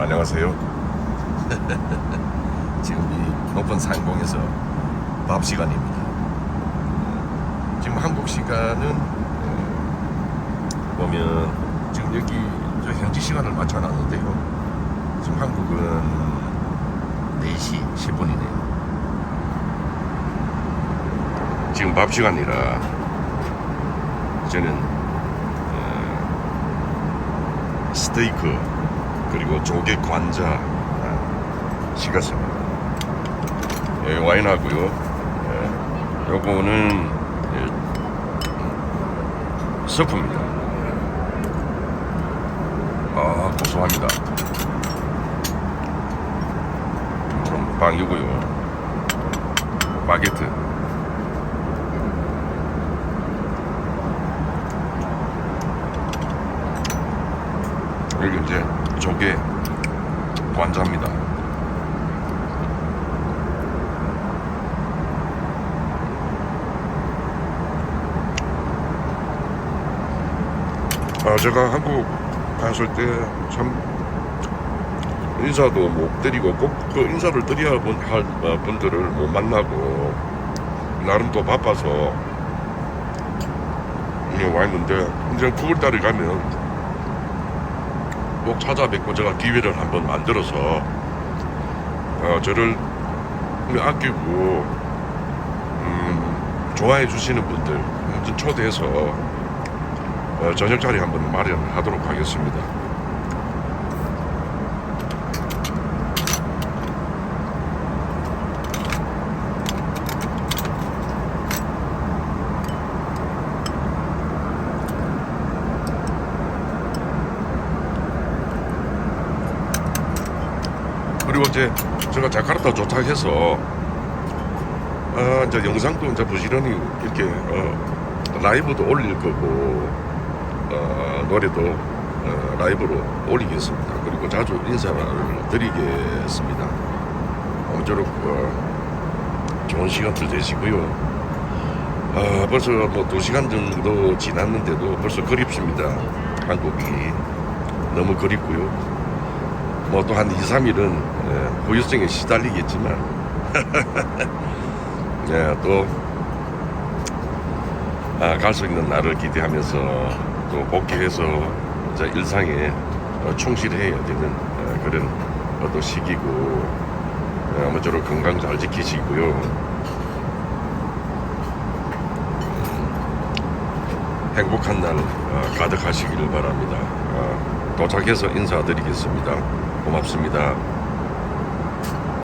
안녕하세요. 지금 이 높은 상공에서 밥 시간입니다. 지금 한국 시간은 어, 보면 지금 여기 저 현지 시간을 맞춰놨는데요. 지금 한국은 4시 10분이네요. 지금 밥 시간이라 저는 어, 스테이크 그리고 조개 관자 아, 시켰습니다. 예, 와인하고요. 예, 요거는 예, 서프입니다. 아 고소합니다. 그럼 빵이고요. 바게트. 여기 이제 조개 관자입니다. 아, 제가 한국 갔을 때 참 인사도 못 드리고 꼭 그 인사를 드려야 본, 할 어, 분들을 못 만나고 나름 또 바빠서 있는데 이제 9월달에 가면 꼭 찾아뵙고 제가 기회를 한번 만들어서 어, 저를 아끼고 음, 좋아해 주시는 분들 초대해서 어, 저녁 자리 한번 마련하도록 하겠습니다. 그리고 이제 제가 자카르타 도착해서 아, 이제 영상도 이제 부지런히 이렇게 어, 라이브도 올릴 거고 어, 노래도 어, 라이브로 올리겠습니다. 그리고 자주 인사를 드리겠습니다. 아무쪼록 어, 좋은 시간들 되시고요. 아, 벌써 뭐두 시간 정도 지났는데도 벌써 그립습니다. 한국이 너무 그립고요. 뭐 또 한 2, 3일은 후유증에 시달리겠지만 예, 또갈수 있는 날을 기대하면서 또 복귀해서 이제 일상에 어, 충실해야 되는 어, 그런 또 시기고 예, 아무쪼록 건강 잘 지키시고요. 음, 행복한 날 어, 가득하시길 바랍니다. 어, 도착해서 인사드리겠습니다. 고맙습니다.